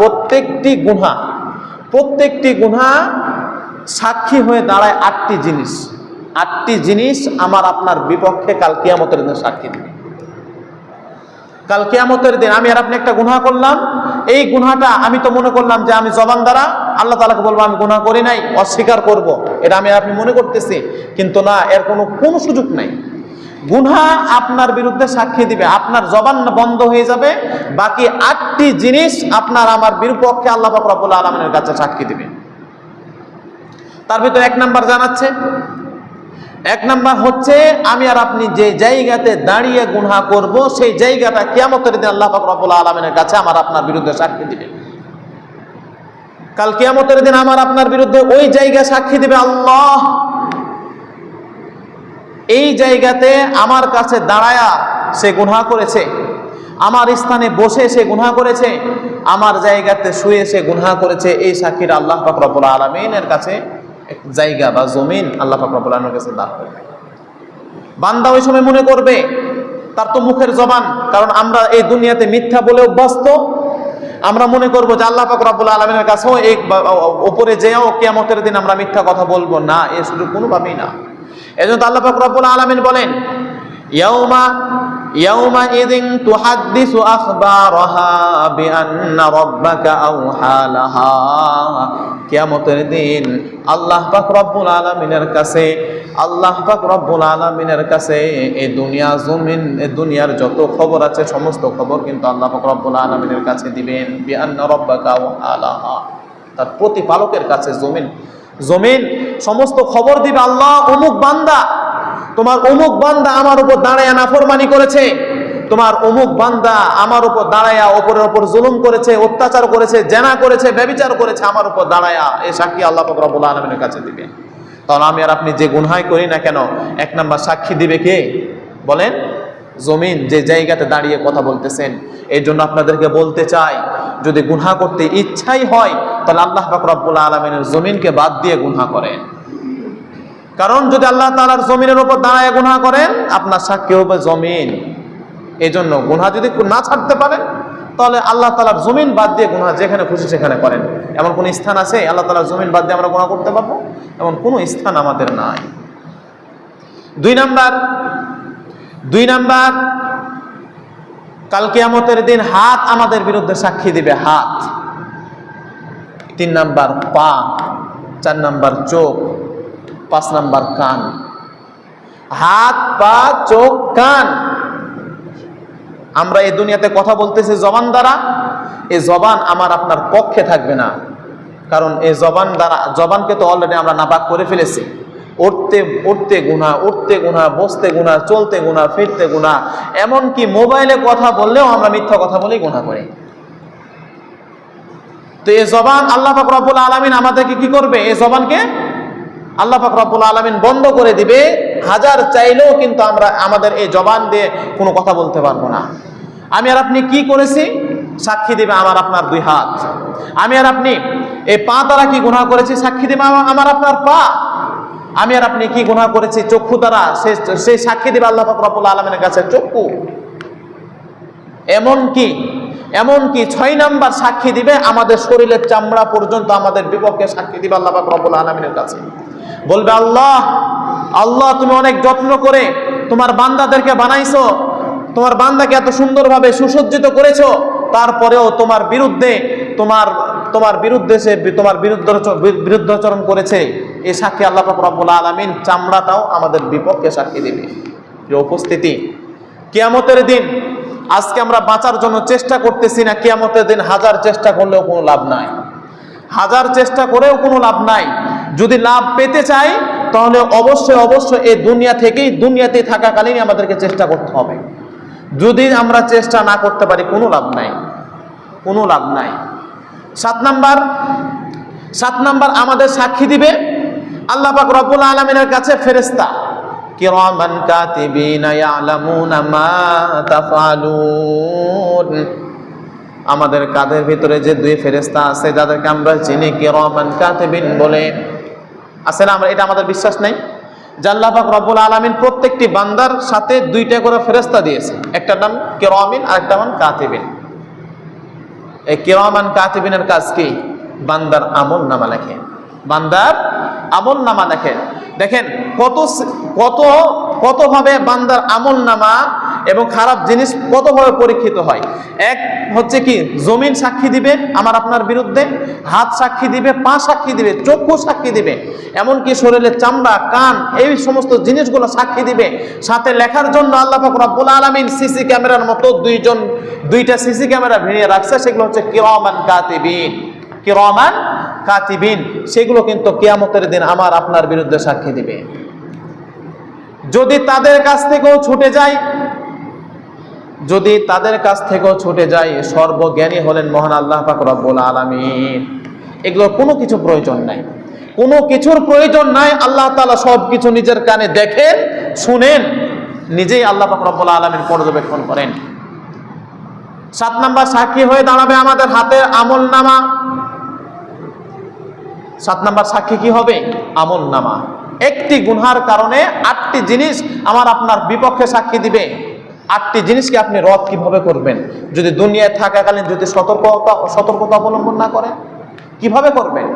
প্রত্যেকটি গুণা প্রত্যেকটি গুণা সাক্ষী হয়ে দাঁড়ায় আটটি জিনিস। আটটি জিনিস আমার আপনার বিপক্ষে কাল কিয়ামতের দিন সাক্ষী দিবে। কাল কিয়ামতের দিন আমি আর আপনি একটা গুনাহ করলাম। এই গুনাহটা আমি তো মনে করলাম যে আমি জবান দ্বারা আল্লাহ তালাকে বলব, আমি গুনাহ করি নাই, অস্বীকার করব। এটা আমি আপনি মনে করতেছি, কিন্তু না, এর কোনো কোনো সুযোগ নাই। গুনহা আপনার বিরুদ্ধে সাক্ষী দিবে। আপনার জবান বন্ধ হয়ে যাবে। বাকি আটটি জিনিস আপনার আমার বিরুপক্ষে আল্লাহ পাক রব্বুল আলমের কাছে সাক্ষী দিবে। তার ভিতরে এক নাম্বার জানাচ্ছে, এক নাম্বার হচ্ছে, আমি আর আপনি যে জায়গাতে দাঁড়িয়ে গুনহা করব, সেই জায়গাটা কিয়ামতের দিন আল্লাহ পাক রব্বুল আলমিনের কাছে আমার আপনার বিরুদ্ধে সাক্ষী দিবে। কাল কিয়ামতের দিন আমার আপনার বিরুদ্ধে ওই জায়গা সাক্ষী দিবে আল্লাহ। এই জায়গাতে আমার কাছে দাঁড়ায়া সে গুনহা করেছে। আমার স্থানে বসে সে গুনহা করেছে। আমার জায়গাতে শুয়ে সে গুনহা করেছে। এই সাক্ষীর আল্লাহ পাক রব্বুল আলমিনের কাছে জায়গা বা জমিন আল্লাহ পাক রব্বুল আলমের কাছে দাঁড় করবে বান্দা ওই সময় মনে করবে, তার তো মুখের জবান, কারণ আমরা এই দুনিয়াতে মিথ্যা বলে অভ্যস্ত আমরা মনে করব যে আল্লাহ পাক রব্বুল আলমিনের কাছেও বা- ওপরে যেও কিয়ামতের দিন আমরা মিথ্যা কথা বলব। না, এ সুযোগ কোনোভাবেই না। এজন্য আল্লাহ পাক রব্বুল আলামিন বলেন, ইয়াউমা ইয়াউমা ইদিন তুহাদ্দিসু আখবারাহা বিআন্না রাব্বাকা আওহা লাহা। কিয়ামতের দিন আল্লাহ পাক রব্বুল আলামিনের কাছে, আল্লাহ পাক রব্বুল আলামিনের কাছে এই দুনিয়া জমিন, এই দুনিয়ার যত খবর আছে, সমস্ত খবর কিন্তু আল্লাহ পাক রব্বুল আলামিনের কাছে দিবেন, বিআন্না রাব্বাকা আওহা লাহা। তার প্রতিপালকের কাছে জমিন জমিন সমস্ত খবর দিবে আল্লাহ, অমুক বান্দা, তোমার অমুক বান্দা আমার উপর দাঁড়ায় নাফরমানি করেছে, তোমার অমুক বান্দা আমার উপর দাঁড়ায়া ওপরের ওপর জুলুম করেছে, অত্যাচার করেছে, জেনা করেছে, ব্যবিচার করেছে, আমার উপর দাঁড়ায়া এই সাক্ষী আল্লাহ পাক রব্বুল আলমিনের কাছে দিবে। তাহলে আমি আর আপনি যে গুনহাই করি না কেন, এক নাম্বার সাক্ষী দিবে কে? বলেন, জমিন যে জায়গাতে দাঁড়িয়ে কথা বলতেছেন এই জন্য আপনাদেরকে বলতে চাই, যদি গুনহা করতে ইচ্ছাই হয় তাহলে আল্লাহ রব্বুল আলমিনের জমিনকে বাদ দিয়ে গুনহা করেন। কারণ যদি আল্লাহ তালার জমিনের উপর দাঁড়ায় গুনহা করেন, আপনার সাক্ষী হবে জমিন। এই জন্য গুনহা যদি না ছাড়তে পারেন তাহলে আল্লাহ তালার জমিন বাদ দিয়ে গুনহা যেখানে খুশি সেখানে করেন। এমন কোন স্থান আছে? আল্লাহ তালার জমিন বাদ দিয়ে আমরা গুণা করতে পারব? এমন কোনো স্থান আমাদের নাই। দুই নাম্বার দুই নাম্বার, কাল কিয়ামতের দিন হাত আমাদের বিরুদ্ধে সাক্ষী দিবে, হাত। তিন নাম্বার পা, চার নাম্বার চোখ, পাঁচ নাম্বার কান। হাত, পা, চোখ, কান। আমরা এই দুনিয়াতে কথা বলতেছি জবান দ্বারা এই জবান আমার আপনার পক্ষে থাকবে না। কারণ এই জবান দ্বারা, জবানকে তো অলরেডি আমরা নাপাক করে ফেলেছি। উঠতে উঠতে গুণা উঠতে গুণা বসতে গুণা চলতে গুণা ফিরতে গুণা এমনকি মোবাইলে কথা বললেও আমরা মিথ্যা কথা বলেই গুণা করি। তো এই জবান আল্লাহ পাক রব্বুল আলমিন আমাদেরকে কি করবে? এই জবানকে আল্লাহ পাক রব্বুল আলমিন বন্ধ করে দিবে। হাজার চাইলেও কিন্তু আমরা আমাদের এই জবান দিয়ে কোনো কথা বলতে পারব না। আমি আর আপনি কি করেছি? সাক্ষী দেবে আমার আপনার দুই হাত। আমি আর আপনি এই পা দ্বারা কি গুণা করেছি? সাক্ষী দেবে আমার আপনার পা। আমি আর আপনি কি গুণা করেছি? চক্ষু দ্বারা সেই সাক্ষী দেবে আল্লাহ পাক রব্বুল আলমিনের কাছে। চক্ষু। এমন কি? এমন কি ছয় নাম্বার সাক্ষী দিবে, আমাদের শরীরের চামড়া পর্যন্ত আমাদের বিপক্ষে সাক্ষী দিবে আল্লাহ পাক রব্বুল আলমিনের কাছে। বলবে, আল্লাহ আল্লাহ, তুমি অনেক যত্ন করে তোমার বান্দাদেরকে বানাইছো, তোমার বান্দাকে এত সুন্দরভাবে সুসজ্জিত করেছ, তারপরেও তোমার বিরুদ্ধে, তোমার তোমার বিরুদ্ধে সে, তোমার বিরুদ্ধ বিরুদ্ধাচরণ করেছে, এই সাক্ষী আল্লাহ রব্বুল আলমিন চামড়াটাও আমাদের বিপক্ষে সাক্ষী দিবে। উপস্থিতি, কিয়ামতের দিন আজকে আমরা বাঁচার জন্য চেষ্টা করতেছি না, কিয়ামতের দিন হাজার চেষ্টা করলেও কোনো লাভ নাই। হাজার চেষ্টা করেও কোনো লাভ নাই। যদি লাভ পেতে চাই, তাহলে অবশ্যই অবশ্যই এই দুনিয়া থেকেই, দুনিয়াতে থাকাকালীনই আমাদেরকে চেষ্টা করতে হবে। যদি আমরা চেষ্টা না করতে পারি, কোনো লাভ নাই। কোনো লাভ নাই। সাত নাম্বার সাত নাম্বার আমাদের সাক্ষী দিবে। আল্লাহ পাক রব্বুল আলমিনের কাছে ফেরেস্তা কিরামান কাতিবিনা ইয়ালামুনা মা আমাদের কাদের ভিতরে যে দুই ফেরেস্তা আছে, যাদেরকে আমরা চিনি কিরামান কাতিবিন বলে। আছে না আমরা? এটা আমাদের বিশ্বাস নাই। জাল্লাহ পাক রব্বুল আলামিন প্রত্যেকটি বান্দার সাথে দুইটা করে ফেরেস্তা দিয়েছে। একটা নাম কিরামিন আর একটা নাম কাতিবিন। এই কিরামান কাতিবিনের কাজ কি? বান্দার আমল নামা লেখে। বান্দার আমল নামা লেখে দেখেন কত কত, কতভাবে বান্দার আমল নামা এবং খারাপ জিনিস কতভাবে পরীক্ষিত হয়। এক হচ্ছে কি, জমিন সাক্ষী দিবে আমার আপনার বিরুদ্ধে, হাত সাক্ষী দিবে, পা সাক্ষী দিবে, চক্ষু সাক্ষী দিবে, এমনকি শরীরের চামড়া, কান, এই সমস্ত জিনিসগুলো সাক্ষী দিবে। সাথে লেখার জন্য আল্লাহ পাক রব্বুল আলামিন সিসি ক্যামেরার মতো দুইজন, দুইটা সিসি ক্যামেরা ভিড়িয়ে রাখছে, সেগুলো হচ্ছে কিরামান কাতিবিন। কিরামান কাতিবিন, সেগুলো কিন্তু কেয়ামতের দিন আমার আপনার বিরুদ্ধে সাক্ষী দিবে। যদি তাদের কাছ থেকেও ছুটে যায়, যদি তাদের কাছ থেকেও ছুটে যায়, সর্বজ্ঞানী হলেন মহান আল্লাহ পাক রব্বুল আলামিন। এগুলোর কোনো কিছু প্রয়োজন নাই। কোনো কিছুর প্রয়োজন নাই, আল্লাহ তাআলা সব কিছু নিজের কানে দেখেন, শুনেন, নিজেই আল্লাহ পাক রব্বুল আলামিন পর্যবেক্ষণ করেন। সাত নাম্বার সাক্ষী হয়ে দাঁড়াবে আমাদের হাতের আমল নামা সাত নাম্বার সাক্ষী কি হবে? আমল নামা। একটি গুনহার কারণে আটটি জিনিস আমার আপনার বিপক্ষে সাক্ষী দিবে। আটটি জিনিসকে আপনি রদ কীভাবে করবেন? যদি দুনিয়ায় থাকাকালীন যদি সতর্কতা সতর্কতা অবলম্বন না করেন, কীভাবে করবেন?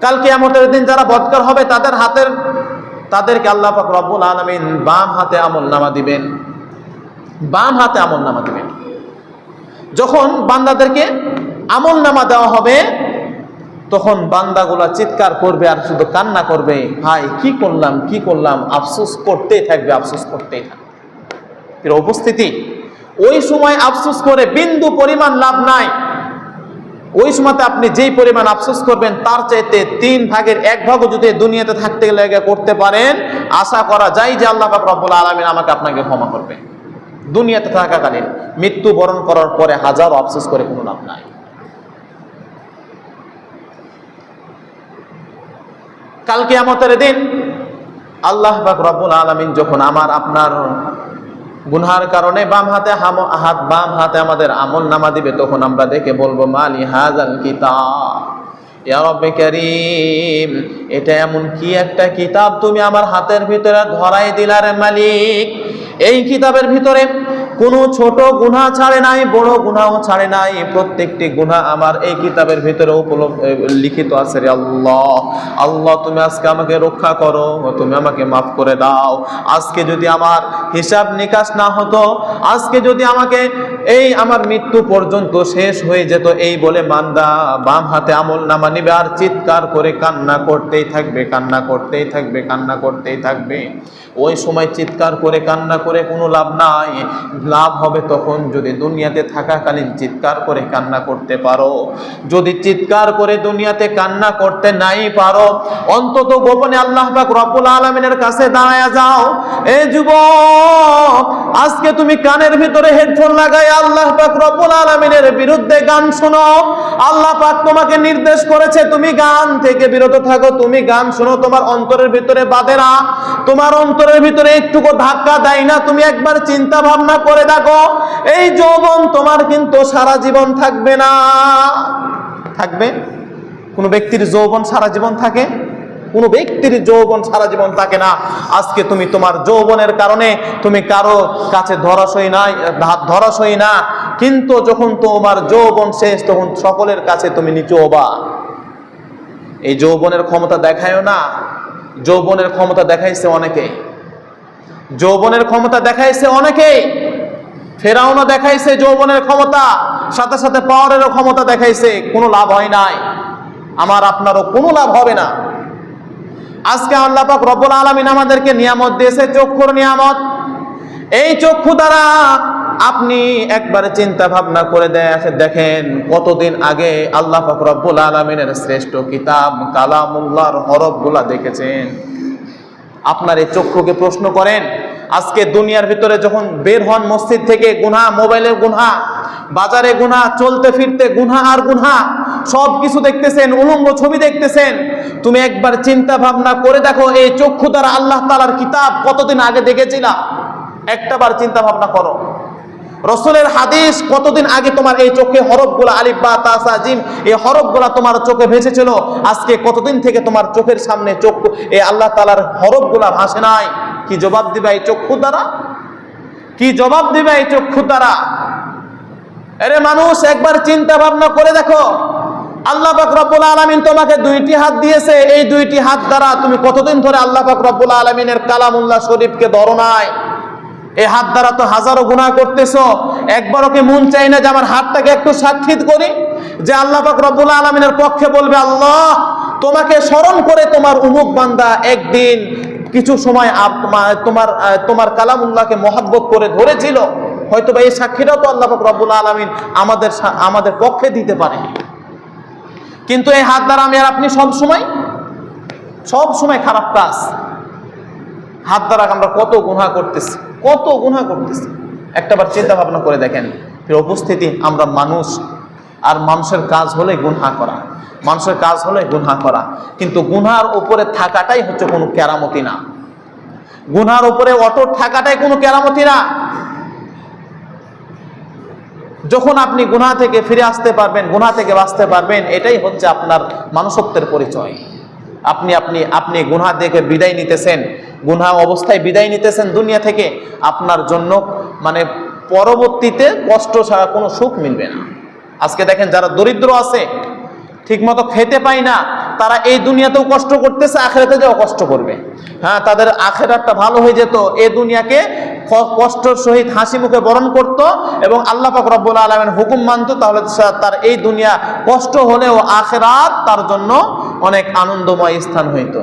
কালকে আমাদের দিন যারা বদকার হবে, তাদের হাতের, তাদেরকে আল্লাহ পাক রব্বুল আলামিন বাম হাতে আমল নামা দিবেন। বাম হাতে আমল নামা দিবেন। যখন বান্দাদেরকে আমল নামা দেওয়া হবে তখন বান্দাগুলা চিৎকার করবে আর শুধু কান্না করবে, ভাই, কি করলাম কি করলাম? আফসোস করতেই থাকবে, আফসোস করতেই থাকবে। এর উপস্থিতি ওই সময় আফসোস করে বিন্দু পরিমাণ লাভ নাই। ওই সময়তে আপনি যেই পরিমাণ আফসোস করবেন, তার চাইতে তিন ভাগের এক ভাগও যদি দুনিয়াতে থাকতে লেগে, করতে পারেন, আশা করা যায় যে আল্লাহ রব্বুল আলামিন আমাকে আপনাকে ক্ষমা করবে। দুনিয়াতে থাকাকালীন মৃত্যু বরণ করার পরে হাজারো আফসোস করে কোনো লাভ নাই। কালকে আমতের দিন আল্লাহ পাক আলামিন যখন আমার, আপনার গুনহার কারণে বাম হাতে হাত, বাম হাতে আমাদের আমল নামা দিবে, তখন আমরা দেখে বলব, মালি হাজাল কিতাব? এটা এমন কি একটা কিতাব তুমি আমার হাতের ভিতরে ধরাই দিলারে মালিক? এই কিতাবের ভিতরে কোনো ছোট গুণা ছাড়ে নাই, বড় গুণাও ছাড়ে নাই। প্রত্যেকটি গুণা আমার এই কিতাবের ভিতরে উপলব্ধ লিখিত আছে রে আল্লাহ। আল্লাহ, তুমি আজকে আমাকে রক্ষা করো, তুমি আমাকে মাফ করে দাও। আজকে যদি আমার হিসাব নিকাশ না হতো, আজকে যদি আমাকে এই আমার মৃত্যু পর্যন্ত শেষ হয়ে যেত, এই বলে বান্দা বাম হাতে আমল নামা নিবে আর চিৎকার করে কান্না করতেই থাকবে, কান্না করতেই থাকবে, কান্না করতেই থাকবে। ওই সময় চিৎকার করে, কান্না করে কোনো লাভ নাই। লাভ হবে তখন যদি দুনিয়াতে থাকাকালীন চিৎকার করে কান্না করতে পারো। যদি চিৎকার করে দুনিয়াতে কান্না করতে নাই পারো, অন্তত গোপনে আল্লাহ পাক রব্বুল আলামিনের কাছে দাঁড়ায় যাও। এ যুব আজকে তুমি কানের ভিতরে হেডফোন লাগাই আল্লাহ পাক রব্বুল আলামিনের বিরুদ্ধে গান শোনো। আল্লাহ পাক তোমাকে নির্দেশ করেছে, তুমি গান থেকে বিরত থাকো, তুমি গান শোনো। তোমার অন্তরের ভিতরে বাঁধে না। তোমার অন্তরের ভিতরে একটুকু ধাক্কা দেয় না। তুমি একবার চিন্তা ভাবনা করে দেখো, এই যৌবন তোমার কিন্তু সারা জীবন থাকবে না। থাকবে? কোনো ব্যক্তির যৌবন সারা জীবন থাকে? কোনো ব্যক্তির যৌবন সারা জীবন থাকে না। আজকে তুমি তোমার যৌবনের কারণে তুমি কারও কাছে ধরাশয়ী নাই ধরাশয়ী না। কিন্তু যখন তোমার যৌবন শেষ, তখন সকলের কাছে তুমি নিচু হবা। এই যৌবনের ক্ষমতা দেখায়ও না। যৌবনের ক্ষমতা দেখাইছে অনেকে যৌবনের ক্ষমতা দেখাইছে অনেকেই। ফেরাউনও দেখাইছে যৌবনের ক্ষমতা। সাথে সাথে পাওয়ারেরও ক্ষমতা দেখাইছে। কোনো লাভ হয় নাই। আমার আপনারও কোনো লাভ হবে না। আজকে আল্লাহ পাক রব্বুল আলামিন আমাদেরকে নিয়ামত দিয়েছে, চক্ষুর নিয়ামত। এই চক্ষু দ্বারা আপনি একবার চিন্তা ভাবনা করে দেখে দেখেন কতদিন আগে আল্লাহ পাক রব্বুল আলামিনের শ্রেষ্ঠ কিতাব কালামুল্লাহর হরফগুলা দেখেছেন। আপনার এই চক্ষুকে প্রশ্ন করেন, আজকে দুনিয়ার ভিতরে যখন বের হন মসজিদ থেকে, গুনহা, মোবাইলের গুনহা, বাজারে গুনহা, চলতে ফিরতে গুনহা আর গুনহা সব কিছু দেখতেছেন, উলঙ্গ ছবি দেখতেছেন। তুমি একবার চিন্তা ভাবনা করে দেখো, এই চক্ষু দ্বারা আল্লাহ তালার কিতাব কতদিন আগে দেখেছিলা? একটাবার চিন্তা ভাবনা করো। রসুলের হাদিস কতদিন আগে তোমার এই চোখে হরফগুলা আলিফ, বা তাসা জিম, এই হরফগুলা তোমার চোখে ভেসেছিল? আজকে কতদিন থেকে তোমার চোখের সামনে চোখ এই আল্লাহ তালার হরফগুলা ভাসে নাই? কি জবাব দিবে এই চক্ষু দ্বারা? কি জবাব দিবে এই চক্ষু দ্বারা? আরে মানুষ, একবার চিন্তা ভাবনা করে দেখো। আল্লাহ পাক রব্বুল আলামিন তোমাকে দুইটি হাত দিয়েছে। এই দুইটি হাত দ্বারা তুমি কতদিন ধরে আল্লাহ পাক আলামিনের কালামুল্লাহ শরীফকে ধরো নাই? এই হাত দ্বারা তো হাজারো গুনাহ করতেছো। একবারও কি মন চাই না যে আমার হাতটাকে একটু সাক্ষিৎ করি? যে আল্লাহ পাক রব্বুল আলামিনের পক্ষে বলবে, আল্লাহ, তোমাকে স্মরণ করে তোমার উমুক বান্দা একদিন কিছু সময় তোমার তোমার কালামুল্লাহকে মহাব্বত করে ধরেছিল। হয়তো বা এই সাক্ষীটাও তো আল্লাহ পাক রব্বুল আলামিন আমাদের আমাদের পক্ষে দিতে পারে। কিন্তু এই হাত দ্বারা আমি আর আপনি সব সময় সব সময় খারাপ কাজ। হাত দ্বারা আমরা কত গুনাহ করতেছি, কত গুনাহ করতেছি। একটাবার চিন্তা ভাবনা করে দেখেন উপস্থিতি, আমরা মানুষ আর মানুষের কাজ হলে গুনহা করা, মানুষের কাজ হলে গুনহা করা। কিন্তু গুনহার উপরে থাকাটাই হচ্ছে কোনো কেরামতি না। গুনহার উপরে অটট থাকাটাই কোনো কেরামতি না। যখন আপনি গুনাহ থেকে ফিরে আসতে পারবেন, গুনাহ থেকে বাঁচতে পারবেন, এটাই হচ্ছে আপনার মানুষত্বের পরিচয়। আপনি আপনি আপনি গুনাহ থেকে বিদায় নিতেছেন, গুনাহ অবস্থায় বিদায় নিতেছেন দুনিয়া থেকে, আপনার জন্য মানে পরবর্তীতে কষ্ট ছাড়া কোনো সুখ মিলবে না। আজকে দেখেন যারা দরিদ্র আছে, ঠিকমতো খেতে পায় না, তারা এই দুনিয়াতেও কষ্ট করতেছে, আখেরাতে যাও কষ্ট করবে। হ্যাঁ তাদের আখেরাতটা ভালো হয়ে যেত, এ দুনিয়াকে কষ্টর সহিত হাসি মুখে বরণ করত এবং আল্লাহ পাক রব্বুল আলমের হুকুম মানত, তাহলে তার এই দুনিয়া কষ্ট হলেও আখেরাত তার জন্য অনেক আনন্দময় স্থান হইতো।